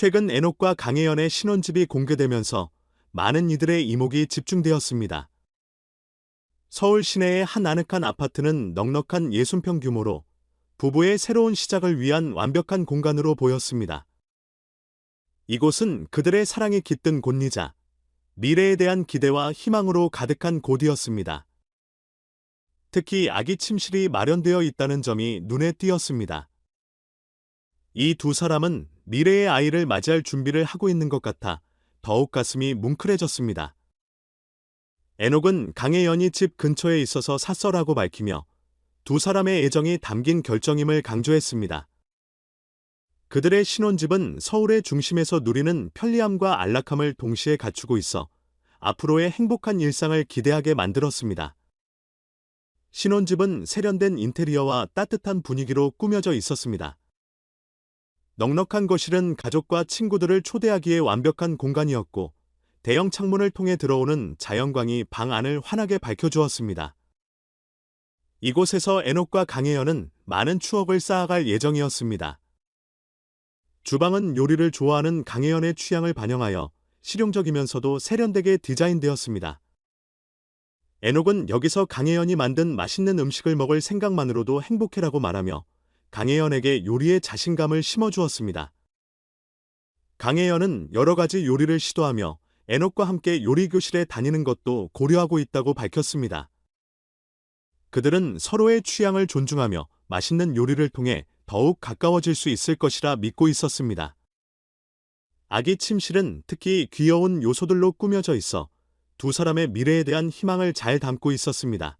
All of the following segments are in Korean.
최근 에녹과 강혜연의 신혼집이 공개되면서 많은 이들의 이목이 집중되었습니다. 서울 시내의 한 아늑한 아파트는 넉넉한 60평 규모로 부부의 새로운 시작을 위한 완벽한 공간으로 보였습니다. 이곳은 그들의 사랑이 깃든 곳이자 미래에 대한 기대와 희망으로 가득한 곳이었습니다. 특히 아기 침실이 마련되어 있다는 점이 눈에 띄었습니다. 이 두 사람은 미래의 아이를 맞이할 준비를 하고 있는 것 같아 더욱 가슴이 뭉클해졌습니다. 에녹은 강혜연이 집 근처에 있어서 샀어라고 밝히며 두 사람의 애정이 담긴 결정임을 강조했습니다. 그들의 신혼집은 서울의 중심에서 누리는 편리함과 안락함을 동시에 갖추고 있어 앞으로의 행복한 일상을 기대하게 만들었습니다. 신혼집은 세련된 인테리어와 따뜻한 분위기로 꾸며져 있었습니다. 넉넉한 거실은 가족과 친구들을 초대하기에 완벽한 공간이었고 대형 창문을 통해 들어오는 자연광이 방 안을 환하게 밝혀주었습니다. 이곳에서 에녹과 강혜연은 많은 추억을 쌓아갈 예정이었습니다. 주방은 요리를 좋아하는 강혜연의 취향을 반영하여 실용적이면서도 세련되게 디자인되었습니다. 에녹은 여기서 강혜연이 만든 맛있는 음식을 먹을 생각만으로도 행복해라고 말하며 강혜연에게 요리에 자신감을 심어주었습니다. 강혜연은 여러 가지 요리를 시도하며 에녹과 함께 요리 교실에 다니는 것도 고려하고 있다고 밝혔습니다. 그들은 서로의 취향을 존중하며 맛있는 요리를 통해 더욱 가까워질 수 있을 것이라 믿고 있었습니다. 아기 침실은 특히 귀여운 요소들로 꾸며져 있어 두 사람의 미래에 대한 희망을 잘 담고 있었습니다.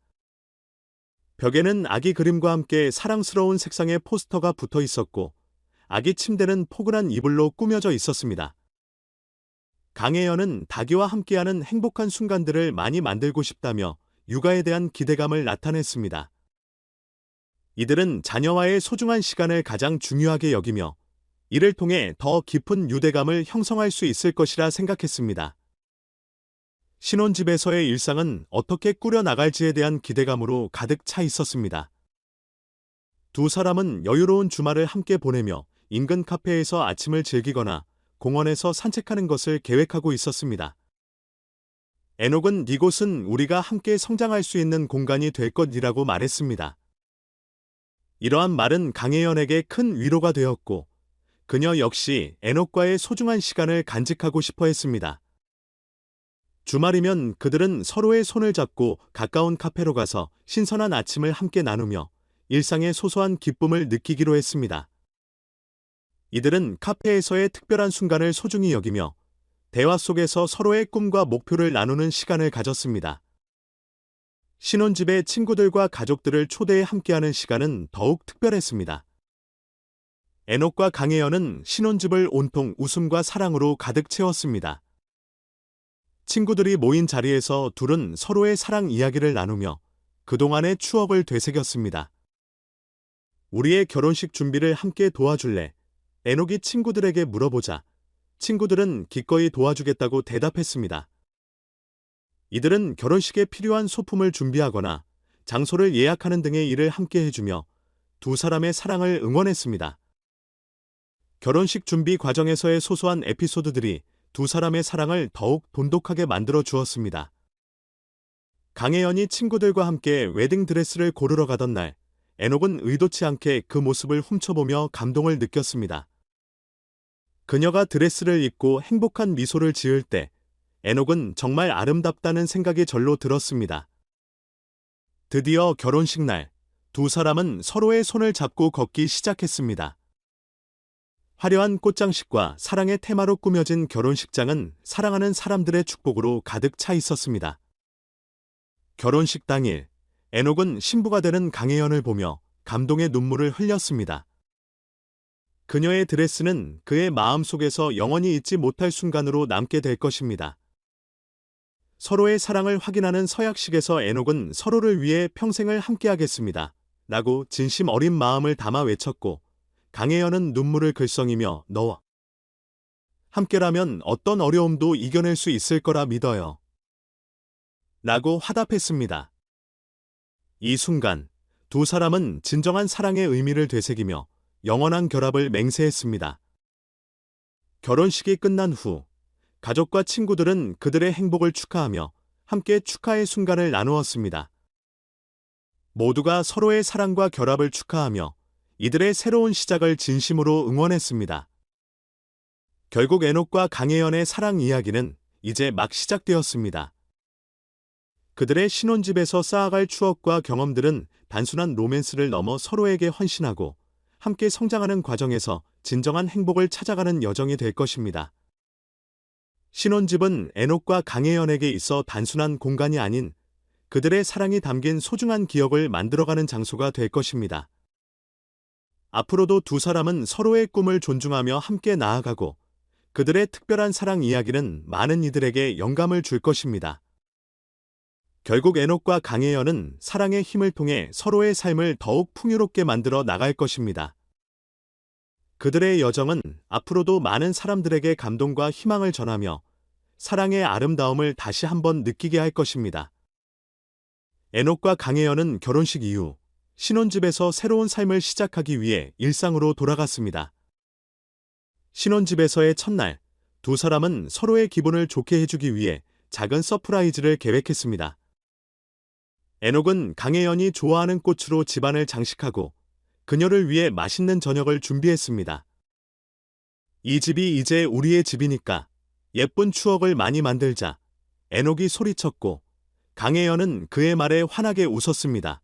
벽에는 아기 그림과 함께 사랑스러운 색상의 포스터가 붙어 있었고 아기 침대는 포근한 이불로 꾸며져 있었습니다. 강혜연은 닭이와 함께하는 행복한 순간들을 많이 만들고 싶다며 육아에 대한 기대감을 나타냈습니다. 이들은 자녀와의 소중한 시간을 가장 중요하게 여기며 이를 통해 더 깊은 유대감을 형성할 수 있을 것이라 생각했습니다. 신혼집에서의 일상은 어떻게 꾸려나갈지에 대한 기대감으로 가득 차 있었습니다. 두 사람은 여유로운 주말을 함께 보내며 인근 카페에서 아침을 즐기거나 공원에서 산책하는 것을 계획하고 있었습니다. 에녹은 이곳은 우리가 함께 성장할 수 있는 공간이 될 것이라고 말했습니다. 이러한 말은 강혜연에게 큰 위로가 되었고 그녀 역시 에녹과의 소중한 시간을 간직하고 싶어 했습니다. 주말이면 그들은 서로의 손을 잡고 가까운 카페로 가서 신선한 아침을 함께 나누며 일상의 소소한 기쁨을 느끼기로 했습니다. 이들은 카페에서의 특별한 순간을 소중히 여기며 대화 속에서 서로의 꿈과 목표를 나누는 시간을 가졌습니다. 신혼집에 친구들과 가족들을 초대해 함께하는 시간은 더욱 특별했습니다. 에녹과 강혜연은 신혼집을 온통 웃음과 사랑으로 가득 채웠습니다. 친구들이 모인 자리에서 둘은 서로의 사랑 이야기를 나누며 그동안의 추억을 되새겼습니다. 우리의 결혼식 준비를 함께 도와줄래? 에녹이 친구들에게 물어보자 친구들은 기꺼이 도와주겠다고 대답했습니다. 이들은 결혼식에 필요한 소품을 준비하거나 장소를 예약하는 등의 일을 함께 해주며 두 사람의 사랑을 응원했습니다. 결혼식 준비 과정에서의 소소한 에피소드들이 두 사람의 사랑을 더욱 돈독하게 만들어 주었습니다. 강혜연이 친구들과 함께 웨딩 드레스를 고르러 가던 날, 에녹은 의도치 않게 그 모습을 훔쳐보며 감동을 느꼈습니다. 그녀가 드레스를 입고 행복한 미소를 지을 때 에녹은 정말 아름답다는 생각이 절로 들었습니다. 드디어 결혼식 날, 두 사람은 서로의 손을 잡고 걷기 시작했습니다. 화려한 꽃장식과 사랑의 테마로 꾸며진 결혼식장은 사랑하는 사람들의 축복으로 가득 차 있었습니다. 결혼식 당일, 에녹은 신부가 되는 강혜연을 보며 감동의 눈물을 흘렸습니다. 그녀의 드레스는 그의 마음 속에서 영원히 잊지 못할 순간으로 남게 될 것입니다. 서로의 사랑을 확인하는 서약식에서 에녹은 서로를 위해 평생을 함께하겠습니다. 라고 진심 어린 마음을 담아 외쳤고, 강혜연은 눈물을 글썽이며 너와 함께라면 어떤 어려움도 이겨낼 수 있을 거라 믿어요. 라고 화답했습니다. 이 순간, 두 사람은 진정한 사랑의 의미를 되새기며 영원한 결합을 맹세했습니다. 결혼식이 끝난 후 가족과 친구들은 그들의 행복을 축하하며 함께 축하의 순간을 나누었습니다. 모두가 서로의 사랑과 결합을 축하하며 이들의 새로운 시작을 진심으로 응원했습니다. 결국 에녹과 강혜연의 사랑 이야기는 이제 막 시작되었습니다. 그들의 신혼집에서 쌓아갈 추억과 경험들은 단순한 로맨스를 넘어 서로에게 헌신하고 함께 성장하는 과정에서 진정한 행복을 찾아가는 여정이 될 것입니다. 신혼집은 에녹과 강혜연에게 있어 단순한 공간이 아닌 그들의 사랑이 담긴 소중한 기억을 만들어가는 장소가 될 것입니다. 앞으로도 두 사람은 서로의 꿈을 존중하며 함께 나아가고 그들의 특별한 사랑 이야기는 많은 이들에게 영감을 줄 것입니다. 결국 에녹과 강혜연은 사랑의 힘을 통해 서로의 삶을 더욱 풍요롭게 만들어 나갈 것입니다. 그들의 여정은 앞으로도 많은 사람들에게 감동과 희망을 전하며 사랑의 아름다움을 다시 한번 느끼게 할 것입니다. 에녹과 강혜연은 결혼식 이후 신혼집에서 새로운 삶을 시작하기 위해 일상으로 돌아갔습니다. 신혼집에서의 첫날, 두 사람은 서로의 기분을 좋게 해주기 위해 작은 서프라이즈를 계획했습니다. 에녹은 강혜연이 좋아하는 꽃으로 집안을 장식하고 그녀를 위해 맛있는 저녁을 준비했습니다. 이 집이 이제 우리의 집이니까 예쁜 추억을 많이 만들자. 에녹이 소리쳤고 강혜연은 그의 말에 환하게 웃었습니다.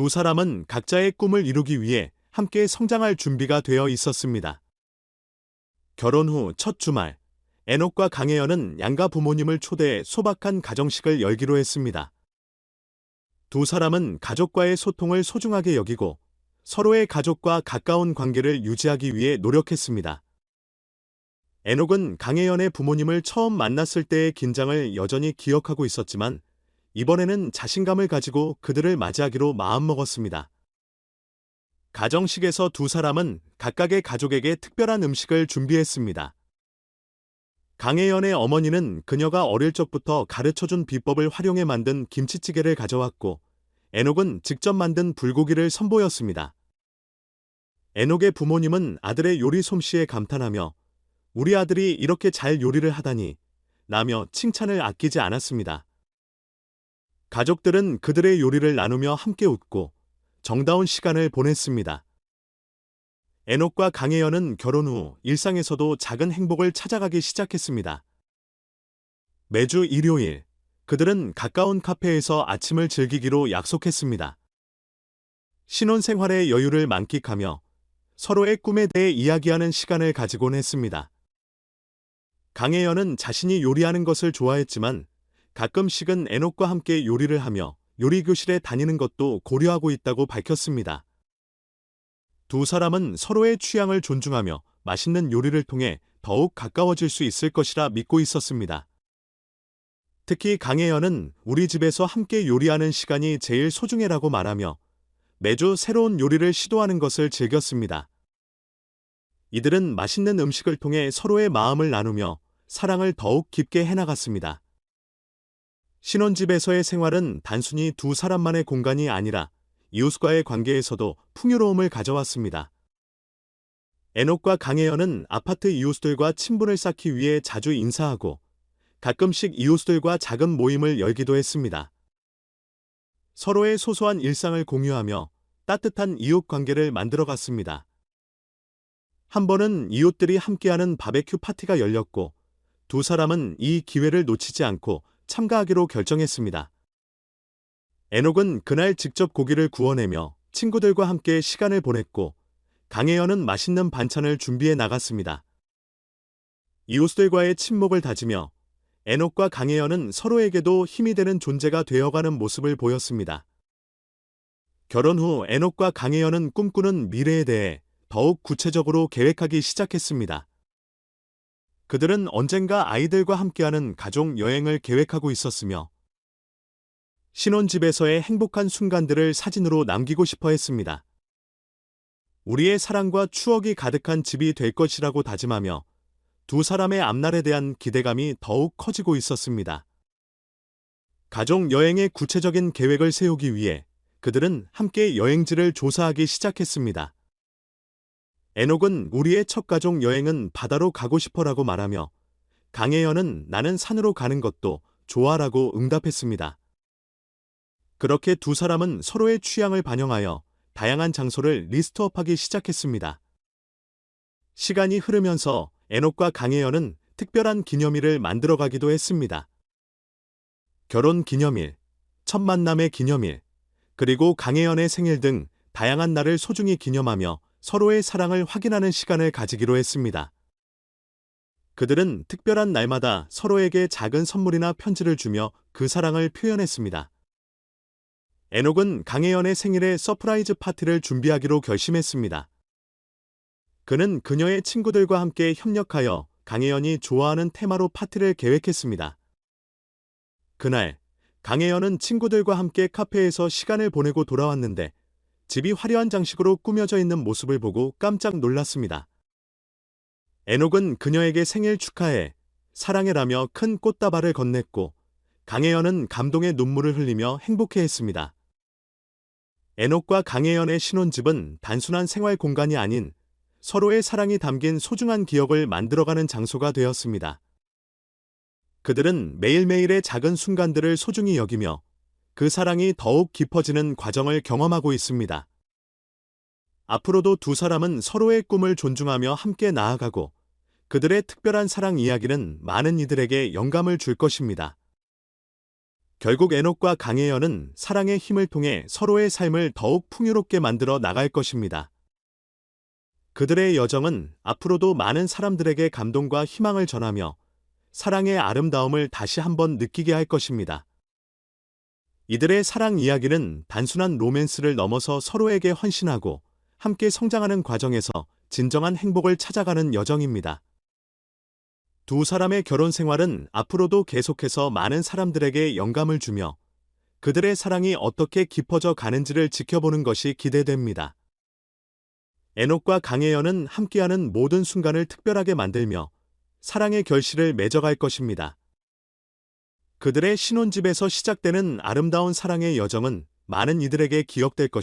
두 사람은 각자의 꿈을 이루기 위해 함께 성장할 준비가 되어 있었습니다. 결혼 후 첫 주말, 에녹과 강혜연은 양가 부모님을 초대해 소박한 가정식을 열기로 했습니다. 두 사람은 가족과의 소통을 소중하게 여기고 서로의 가족과 가까운 관계를 유지하기 위해 노력했습니다. 에녹은 강혜연의 부모님을 처음 만났을 때의 긴장을 여전히 기억하고 있었지만 이번에는 자신감을 가지고 그들을 맞이하기로 마음먹었습니다. 가정식에서 두 사람은 각각의 가족에게 특별한 음식을 준비했습니다. 강혜연의 어머니는 그녀가 어릴 적부터 가르쳐준 비법을 활용해 만든 김치찌개를 가져왔고, 에녹은 직접 만든 불고기를 선보였습니다. 에녹의 부모님은 아들의 요리 솜씨에 감탄하며 우리 아들이 이렇게 잘 요리를 하다니 라며 칭찬을 아끼지 않았습니다. 가족들은 그들의 요리를 나누며 함께 웃고 정다운 시간을 보냈습니다. 에녹과 강혜연은 결혼 후 일상에서도 작은 행복을 찾아가기 시작했습니다. 매주 일요일, 그들은 가까운 카페에서 아침을 즐기기로 약속했습니다. 신혼생활의 여유를 만끽하며 서로의 꿈에 대해 이야기하는 시간을 가지곤 했습니다. 강혜연은 자신이 요리하는 것을 좋아했지만 가끔씩은 에녹과 함께 요리를 하며 요리교실에 다니는 것도 고려하고 있다고 밝혔습니다. 두 사람은 서로의 취향을 존중하며 맛있는 요리를 통해 더욱 가까워질 수 있을 것이라 믿고 있었습니다. 특히 강혜연은 우리 집에서 함께 요리하는 시간이 제일 소중해라고 말하며 매주 새로운 요리를 시도하는 것을 즐겼습니다. 이들은 맛있는 음식을 통해 서로의 마음을 나누며 사랑을 더욱 깊게 해나갔습니다. 신혼집에서의 생활은 단순히 두 사람만의 공간이 아니라 이웃과의 관계에서도 풍요로움을 가져왔습니다. 에녹과 강혜연은 아파트 이웃들과 친분을 쌓기 위해 자주 인사하고 가끔씩 이웃들과 작은 모임을 열기도 했습니다. 서로의 소소한 일상을 공유하며 따뜻한 이웃 관계를 만들어 갔습니다. 한 번은 이웃들이 함께하는 바베큐 파티가 열렸고 두 사람은 이 기회를 놓치지 않고 참가하기로 결정했습니다. 에녹은 그날 직접 고기를 구워내며 친구들과 함께 시간을 보냈고 강혜연은 맛있는 반찬을 준비해 나갔습니다. 이웃들과의 친목을 다지며 에녹과 강혜연은 서로에게도 힘이 되는 존재가 되어가는 모습을 보였습니다. 결혼 후 에녹과 강혜연은 꿈꾸는 미래에 대해 더욱 구체적으로 계획하기 시작했습니다. 그들은 언젠가 아이들과 함께하는 가족 여행을 계획하고 있었으며 신혼집에서의 행복한 순간들을 사진으로 남기고 싶어 했습니다. 우리의 사랑과 추억이 가득한 집이 될 것이라고 다짐하며 두 사람의 앞날에 대한 기대감이 더욱 커지고 있었습니다. 가족 여행의 구체적인 계획을 세우기 위해 그들은 함께 여행지를 조사하기 시작했습니다. 에녹은 우리의 첫 가족 여행은 바다로 가고 싶어라고 말하며 강혜연은 나는 산으로 가는 것도 좋아라고 응답했습니다. 그렇게 두 사람은 서로의 취향을 반영하여 다양한 장소를 리스트업하기 시작했습니다. 시간이 흐르면서 에녹과 강혜연은 특별한 기념일을 만들어가기도 했습니다. 결혼 기념일, 첫 만남의 기념일, 그리고 강혜연의 생일 등 다양한 날을 소중히 기념하며 서로의 사랑을 확인하는 시간을 가지기로 했습니다. 그들은 특별한 날마다 서로에게 작은 선물이나 편지를 주며 그 사랑을 표현했습니다. 에녹은 강혜연의 생일에 서프라이즈 파티를 준비하기로 결심했습니다. 그는 그녀의 친구들과 함께 협력하여 강혜연이 좋아하는 테마로 파티를 계획했습니다. 그날, 강혜연은 친구들과 함께 카페에서 시간을 보내고 돌아왔는데 집이 화려한 장식으로 꾸며져 있는 모습을 보고 깜짝 놀랐습니다. 에녹은 그녀에게 생일 축하해 사랑해라며 큰 꽃다발을 건넸고 강혜연은 감동의 눈물을 흘리며 행복해했습니다. 에녹과 강혜연의 신혼집은 단순한 생활 공간이 아닌 서로의 사랑이 담긴 소중한 기억을 만들어가는 장소가 되었습니다. 그들은 매일매일의 작은 순간들을 소중히 여기며 그 사랑이 더욱 깊어지는 과정을 경험하고 있습니다. 앞으로도 두 사람은 서로의 꿈을 존중하며 함께 나아가고 그들의 특별한 사랑 이야기는 많은 이들에게 영감을 줄 것입니다. 결국 에녹과 강혜연은 사랑의 힘을 통해 서로의 삶을 더욱 풍요롭게 만들어 나갈 것입니다. 그들의 여정은 앞으로도 많은 사람들에게 감동과 희망을 전하며 사랑의 아름다움을 다시 한번 느끼게 할 것입니다. 이들의 사랑 이야기는 단순한 로맨스를 넘어서 서로에게 헌신하고 함께 성장하는 과정에서 진정한 행복을 찾아가는 여정입니다. 두 사람의 결혼 생활은 앞으로도 계속해서 많은 사람들에게 영감을 주며 그들의 사랑이 어떻게 깊어져 가는지를 지켜보는 것이 기대됩니다. 에녹과 강혜연은 함께하는 모든 순간을 특별하게 만들며 사랑의 결실을 맺어갈 것입니다. 그들의 신혼집에서 시작되는 아름다운 사랑의 여정은 많은 이들에게 기억될 것입니다.